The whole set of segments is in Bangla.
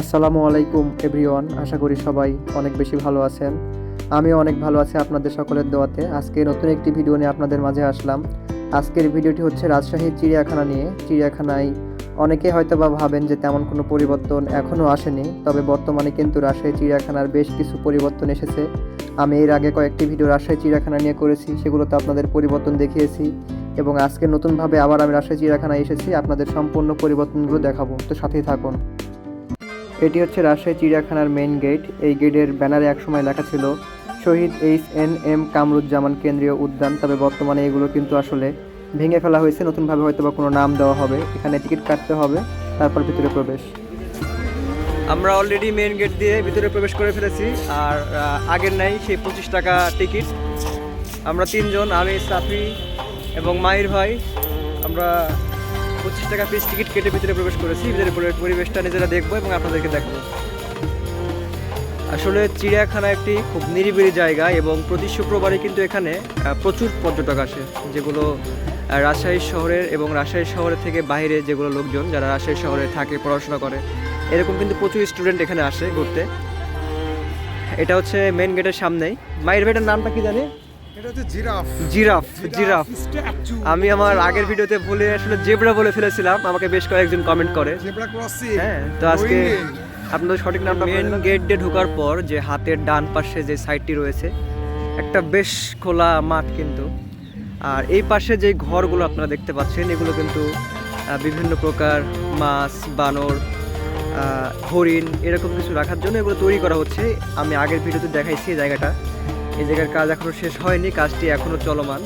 আসসালামু আলাইকুম, এভরিওয়ান। আশা করি সবাই অনেক বেশি ভালো আছেন। আমিও অনেক ভালো আছি আপনাদের সকলের দোয়াতে। আজকে নতুন একটি ভিডিও নিয়ে আপনাদের মাঝে আসলাম। আজকের ভিডিওটি হচ্ছে রাজশাহী চিড়িয়াখানা নিয়ে। চিড়িয়াখানায় অনেকে হয়তো বা ভাবেন যে তেমন কোনো পরিবর্তন এখনও আসেনি, তবে বর্তমানে কিন্তু রাজশাহী চিড়িয়াখানার বেশ কিছু পরিবর্তন এসেছে। আমি এর আগে কয়েকটি ভিডিও রাজশাহী চিড়িয়াখানা নিয়ে করেছি, সেগুলোতে আপনাদের পরিবর্তন দেখিয়েছি এবং আজকে নতুনভাবে আবার আমি রাজশাহী চিড়িয়াখানায় এসেছি। আপনাদের সম্পূর্ণ পরিবর্তনগুলো দেখাবো। তো সাথেই থাকুন। এটি হচ্ছে রাজশাহী চিড়িয়াখানার মেইন গেট এই গেটের ব্যানারে একসময় লেখা ছিল, শহীদ এইচ এন এম কামরুজ্জামান কেন্দ্রীয় উদ্যান তবে বর্তমানে এগুলো কিন্তু আসলে ভেঙে ফেলা হয়েছে। নতুনভাবে হয়তো বা কোনো নাম দেওয়া হবে। এখানে টিকিট কাটতে হবে, তারপর ভিতরে প্রবেশ। আমরা অলরেডি মেন গেট দিয়ে ভিতরে প্রবেশ করে ফেলেছি, আর আগের নাই, সেই পঁচিশ টাকা টিকিট। আমরা তিনজন, আমি, সাফি এবং মাহির ভাই। আমরা টাকা পিস টিকিট কেটে ভিতরে প্রবেশ করেছি। ভিতরে পরিবেশটা নিজেরা দেখব এবং আপনাদেরকে দেখাবো। আসলে চিড়িয়াখানা একটি খুব নিরিবিলি জায়গা এবং প্রতি শুক্রবারে কিন্তু এখানে প্রচুর পর্যটক আসে, যেগুলো রাজশাহী শহরের এবং রাজশাহী শহরের থেকে বাইরে যেগুলো লোকজন, যারা রাজশাহী শহরে থাকে, পড়াশোনা করে, এরকম কিন্তু প্রচুর স্টুডেন্ট এখানে আসে ঘুরতে। এটা হচ্ছে মেন গেটের সামনেই। মায়ের ভেটের নামটা কি জানি? জিরাফ। Giraffe giraffe. আমি আমার আগের ভিডিওতে ভুলে আসলে জেব্রা বলে ফেলেছিলাম আমাকে বেশ কয়েকজন কমেন্ট করে। হ্যাঁ তো আজকে আপনাদের সঠিক নামটা মেন গেট দিয়ে ঢোকার পর যে হাতের ডান পাশে যে সাইডটি রয়েছে একটা বেশ খোলা মাঠ কিন্তু। আর এই পাশে যে ঘরগুলো আপনারা দেখতে পাচ্ছেন এগুলো কিন্তু আহ, বিভিন্ন প্রকার মাছ বানর আহ, হরিণ এরকম কিছু রাখার জন্য এগুলো তৈরি করা হচ্ছে। আমি আগের ভিডিওতে দেখাইছি এই জায়গাটা। এই জায়গার কাজ এখনও শেষ হয়নি, কাজটি এখনও চলমান।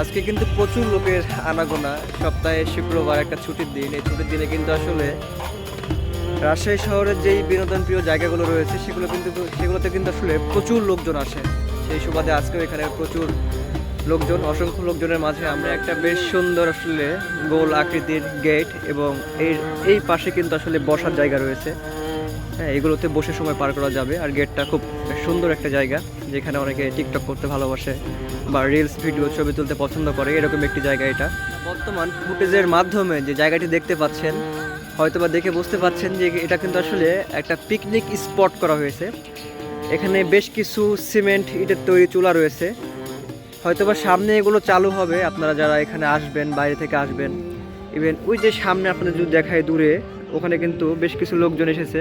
আজকে কিন্তু প্রচুর লোকের আনাগোনা, সপ্তাহে শুক্রবার একটা ছুটির দিন। এই ছুটির দিনে কিন্তু আসলে রাজশাহী শহরের যেই বিনোদন প্রিয় জায়গাগুলো রয়েছে, সেগুলো কিন্তু, সেগুলোতে কিন্তু আসলে প্রচুর লোকজন আসে। সেই সুবাদে আজকেও এখানে প্রচুর লোকজন, অসংখ্য লোকজনের মাঝে আমরা একটা বেশ সুন্দর আসলে গোল আকৃতির গেট এবং এই এই পাশে কিন্তু আসলে বসার জায়গা রয়েছে। হ্যাঁ এগুলোতে বসে সময় পার করা যাবে। আর গেটটা খুব সুন্দর একটা জায়গা, যেখানে অনেকে টিকটক করতে ভালোবাসে বা রিলস ভিডিও ছবি তুলতে পছন্দ করে। এরকম একটি জায়গা এটা। বর্তমান ফুটেজের মাধ্যমে যে জায়গাটি দেখতে পাচ্ছেন, হয়তোবা দেখে বুঝতে পাচ্ছেন যে এটা কিন্তু আসলে একটা পিকনিক স্পট করা হয়েছে। এখানে বেশ কিছু সিমেন্ট ইটের তৈরি চুলা রয়েছে। হয়তোবা সামনে এগুলো চালু হবে। আপনারা যারা এখানে আসবেন, বাইরে থেকে আসবেন ইভেন ওই যে সামনে আপনাদের যদি দেখায় দূরে, ওখানে কিন্তু বেশ কিছু লোকজন এসেছে।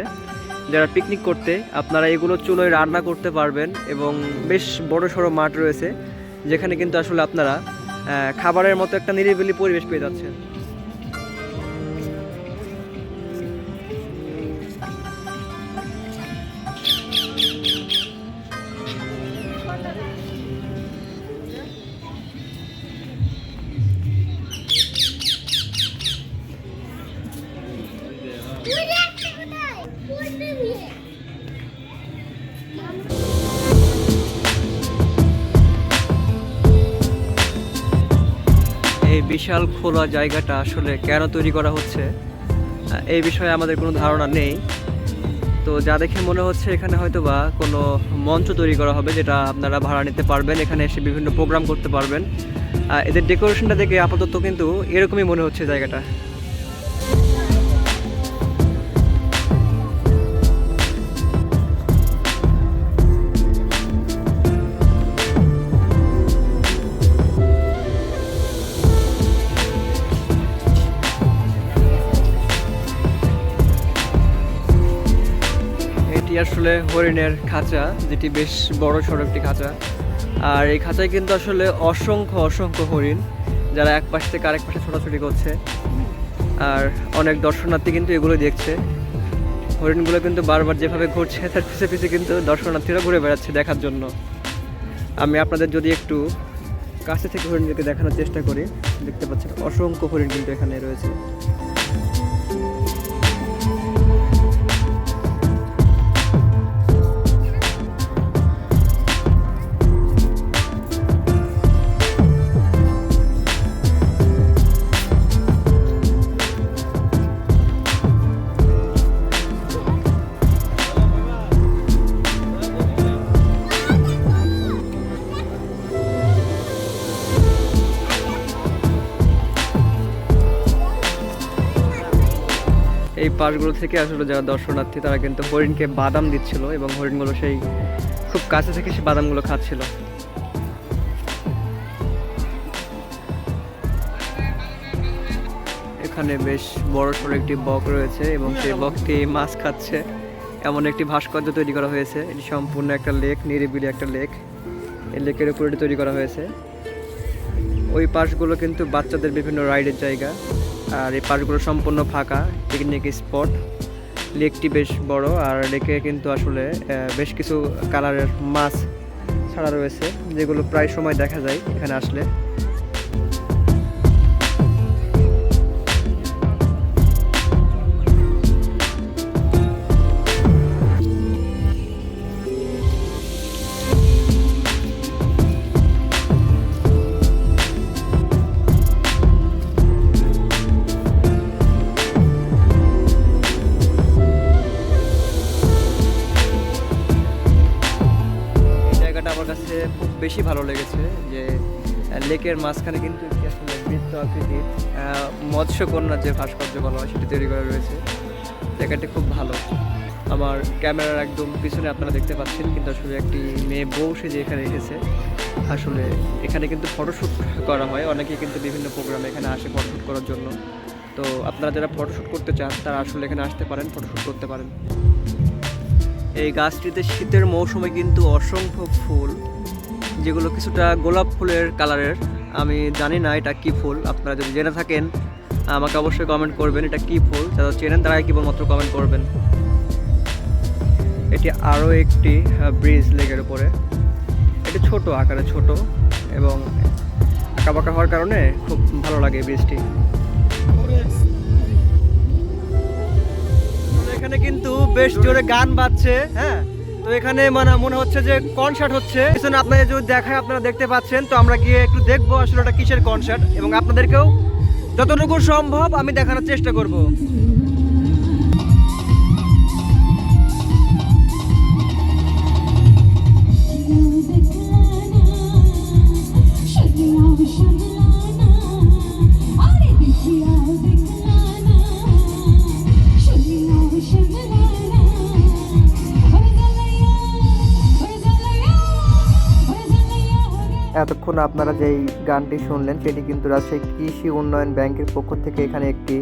যারা পিকনিক করতে, আপনারা এগুলো চুলোয় রান্না করতে পারবেন এবং বেশ বড় সড়ো মাঠ রয়েছে, যেখানে কিন্তু আসলে আপনারা খাবারের মতো একটা নিরিবিলি পরিবেশ পেয়ে যাচ্ছেন। এই বিশাল খোলা জায়গাটা আসলে কেন তৈরি করা হচ্ছে? এই বিষয়ে আমাদের কোনো ধারণা নেই। তো যা দেখে মনে হচ্ছে এখানে হয়তো বা কোনো মঞ্চ তৈরি করা হবে যেটা আপনারা ভাড়া নিতে পারবেন, এখানে এসে বিভিন্ন প্রোগ্রাম করতে পারবেন। এদের ডেকোরেশনটা দেখে আপাতত কিন্তু এরকমই মনে হচ্ছে জায়গাটা। হরিণের খাঁচা, যেটি বেশ বড় সড়ো একটি খাঁচা। আর এই খাঁচায় কিন্তু আসলে অসংখ্য অসংখ্য হরিণ, যারা এক পাশ থেকে আরেক পাশে ছোটাছুটি করছে। আর অনেক দর্শনার্থী কিন্তু এগুলো দেখছে। হরিণগুলো কিন্তু বারবার যেভাবে ঘুরছে, তার পিছে পিছে কিন্তু দর্শনার্থীরা ঘুরে বেড়াচ্ছে দেখার জন্য। আমি আপনাদের যদি একটু কাছে থেকে হরিণদেরকে দেখানোর চেষ্টা করি, দেখতে পাচ্ছেন অসংখ্য হরিণ কিন্তু এখানে রয়েছে। এই পাশগুলো থেকে আসলে যারা দর্শনার্থী, তারা কিন্তু হরিণকে বাদাম দিচ্ছিল এবং হরিণগুলো সেই খুব কাছে থেকে সেই বাদামগুলো খাচ্ছিল। এখানে বেশ বড় সড়ো একটি বক রয়েছে এবং সেই বকটি মাছ খাচ্ছে। এমন একটি ভাস্কর্য তৈরি করা হয়েছে। এটি সম্পূর্ণ একটা লেক, নিরিবিলি একটা লেক। এই লেকের উপর তৈরি করা হয়েছে। ওই পাশগুলো কিন্তু বাচ্চাদের বিভিন্ন রাইডের জায়গা। আর এই পাশগুলো সম্পূর্ণ ফাঁকা পিকনিক স্পট লেকটি বেশ বড়, আর লেকে কিন্তু আসলে বেশ কিছু কালারের মাছ ছাড়া রয়েছে, যেগুলো প্রায় সময় দেখা যায় এখানে আসলে। বেশি ভালো লেগেছে যে লেকের মাঝখানে কিন্তু একটি আসলে বৃত্ত আকৃতির মৎস্যকন্যার যে ভাস্কর্য বলা হয় সেটি তৈরি করা রয়েছে। জায়গাটি খুব ভালো। আমার ক্যামেরার একদম পিছনে আপনারা দেখতে পাচ্ছেন, কিন্তু আসলে একটি মেয়ে বউ সে যে এখানে এসেছে। আসলে এখানে কিন্তু ফটোশ্যুট করা হয়। অনেকে কিন্তু বিভিন্ন প্রোগ্রামে এখানে আসে ফটোশ্যুট করার জন্য। তো আপনারা যারা ফটোশ্যুট করতে চান, তারা আসলে এখানে আসতে পারেন ফটোশ্যুট করতে পারেন। এই গাছটিতে শীতের মৌসুমে কিন্তু অসংখ্য ফুল যেগুলো কিছুটা গোলাপ ফুলের কালারের, আমি জানি না এটা কি ফুল। আপনারা যদি জেনে থাকেন, আমাকে অবশ্যই কমেন্ট করবেন এটা কি ফুল। যারা চেনেন তারাই কেবলমাত্র কমেন্ট করবেন। এটি আরও একটি ব্রিজ লেকের উপরে। এটি ছোট, আকারে ছোট এবং আঁকা বাঁকা হওয়ার কারণে খুব ভালো লাগে ব্রিজটি এখানে কিন্তু বেশ জোরে গান বাজছে হ্যাঁ? তো এখানে মানে মনে হচ্ছে যে কনসার্ট হচ্ছে। পিছনে আপনাকে যদি দেখায়, আপনারা দেখতে পাচ্ছেন, তো আমরা গিয়ে একটু দেখব আসলে ওটা কিসের কনসার্ট এবং আপনাদেরকেও যতটুকু সম্ভব আমি দেখানোর চেষ্টা করব। এতক্ষণ আপনারা যেই গানটি শুনলেন, সেটি কিন্তু রাজশাহী কৃষি উন্নয়ন ব্যাংকের পক্ষ থেকে এখানে একটি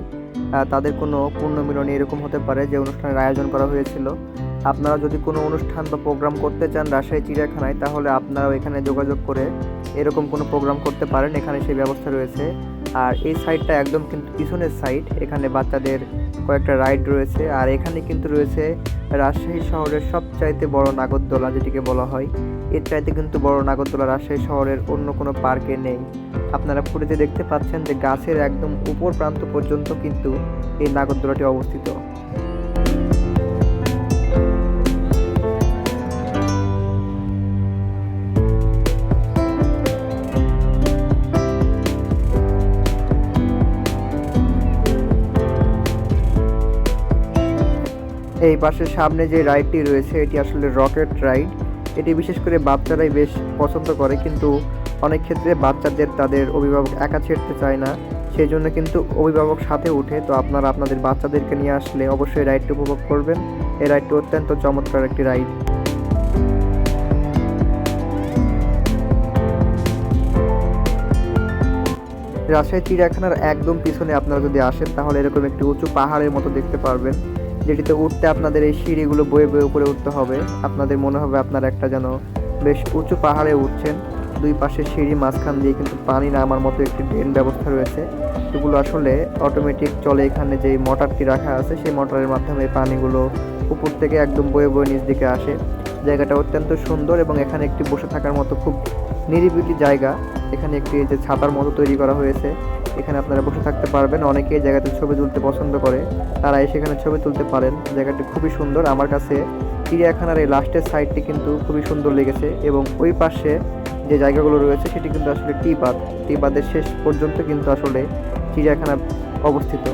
তাদের কোনো পূর্ণমিলনী এরকম হতে পারে যে অনুষ্ঠানের আয়োজন করা হয়েছিল। আপনারা যদি কোনো অনুষ্ঠান বা প্রোগ্রাম করতে চান রাজশাহী চিড়িয়াখানায়, তাহলে আপনারাও এখানে যোগাযোগ করে এরকম কোনো প্রোগ্রাম করতে পারেন। এখানে সেই ব্যবস্থা রয়েছে। আর এই সাইডটা একদম কিন্তু পিছনের সাইড এখানে বাচ্চাদের কয়েকটা রাইড রয়েছে। আর এখানে কিন্তু রয়েছে রাজশাহী শহরের সবচাইতে বড় নাগরদোলা যেটিকে বলা হয়, এর চাইতে কিন্তু বড় নাগরদোলা রাজশাহী শহরের অন্য কোনো পার্কে নেই। আপনারা ফুটেজে দেখতে পাচ্ছেন যে গাছের একদম উপর প্রান্ত পর্যন্ত কিন্তু এই নাগরদোলাটি অবস্থিত। এই পাশের সামনে যে রাইডটি রয়েছে, এটি আসলে রকেট রাইড। এটি বিশেষ করে বাচ্চারাই বেশ পছন্দ করে, কিন্তু অনেক ক্ষেত্রে বাচ্চাদের তাদের অভিভাবক একা ছেড়তে চায় না। সেই জন্য কিন্তু অভিভাবক সাথে উঠে, তো আপনারা আপনাদের বাচ্চাদেরকে নিয়ে আসলে অবশ্যই রাইডটি উপভোগ করবেন। এই রাইডটি অত্যন্ত চমৎকার একটি রাইড। রাজশাহী চিড়িয়াখানার একদম পিছনে আপনারা যদি আসেন, তাহলে এরকম একটি উঁচু পাহাড়ের মতো দেখতে পারবেন। যেটিতে উঠতে আপনাদের এই সিঁড়িগুলো বয়ে বয়ে উপরে উঠতে হবে। আপনাদের মনে হবে আপনারা একটা যেন বেশ উঁচু পাহাড়ে উঠছেন। দুই পাশে সিঁড়ি মাঝখান দিয়ে কিন্তু পানি নামার মতো একটি ড্রেন ব্যবস্থা রয়েছে। এগুলো আসলে অটোমেটিক চলে এখানে যে মোটরটি রাখা আছে, সেই মোটরের মাধ্যমে পানিগুলো উপর থেকে একদম বয়ে বয়ে নিচ দিকে আসে। জায়গাটা অত্যন্ত সুন্দর এবং এখানে একটি বসে থাকার মতো খুব নিরিবিলি জায়গা। এখানে একটি যে ছাতার মতো তৈরি করা হয়েছে। এখানে আপনারা বসে থাকতে পারবেন। অনেকেই জায়গাতে ছবি তুলতে পছন্দ করে। তারা এসে এখানে ছবি তুলতে পারেন। জায়গাটি খুবই সুন্দর। আমার কাছে চিড়িয়াখানার এই লাস্টের সাইডটি কিন্তু খুবই সুন্দর লেগেছে এবং ওই পাশে যে জায়গাগুলো রয়েছে, সেটি কিন্তু আসলে টি বাঁধ টি বাঁধের শেষ পর্যন্ত কিন্তু আসলে চিড়িয়াখানা অবস্থিত।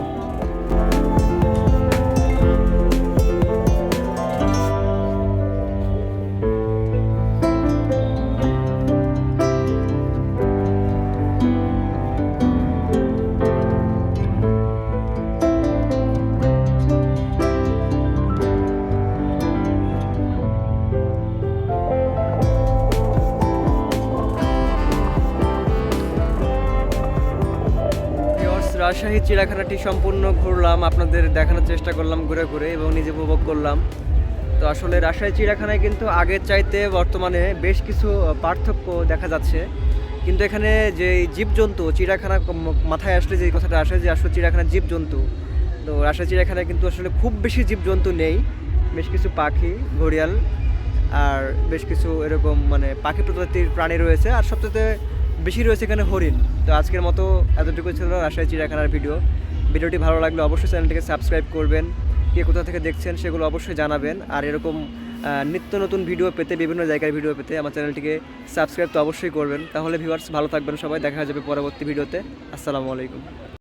রাজশাহী চিড়িয়াখানাটি সম্পূর্ণ ঘুরলাম, আপনাদের দেখানোর চেষ্টা করলাম ঘুরে ঘুরে এবং নিজে উপভোগ করলাম। তো আসলে রাজশাহী চিড়িয়াখানায় কিন্তু আগের চাইতে বর্তমানে বেশ কিছু পার্থক্য দেখা যাচ্ছে। কিন্তু এখানে যে জীবজন্তু, চিড়িয়াখানা মাথায় আসলে যে কথাটা আসে যে আসলে চিড়িয়াখানা জীবজন্তু। তো রাজশাহী চিড়িয়াখানায় কিন্তু আসলে খুব বেশি জীবজন্তু নেই। বেশ কিছু পাখি, ঘড়িয়াল, আর বেশ কিছু এরকম মানে পাখি প্রজাতির প্রাণী রয়েছে। আর সবচেয়ে বেশি রয়েছে এখানে হরিণ। তো আজকের মতো এতটুকু ছিল রাজশাহী চিড়িয়াখানার ভিডিও। ভিডিওটি ভালো লাগলে অবশ্যই চ্যানেলটিকে সাবস্ক্রাইব করবেন। কে কোথা থেকে দেখছেন সেগুলো অবশ্যই জানাবেন। আর এরকম নিত্য নতুন ভিডিও পেতে, বিভিন্ন জায়গার ভিডিও পেতে আমার চ্যানেলটিকে সাবস্ক্রাইব তো অবশ্যই করবেন। তাহলে ভিউয়ার্স ভালো থাকবেন সবাই। দেখা যাবে পরবর্তী ভিডিওতে। আসসালামু আলাইকুম।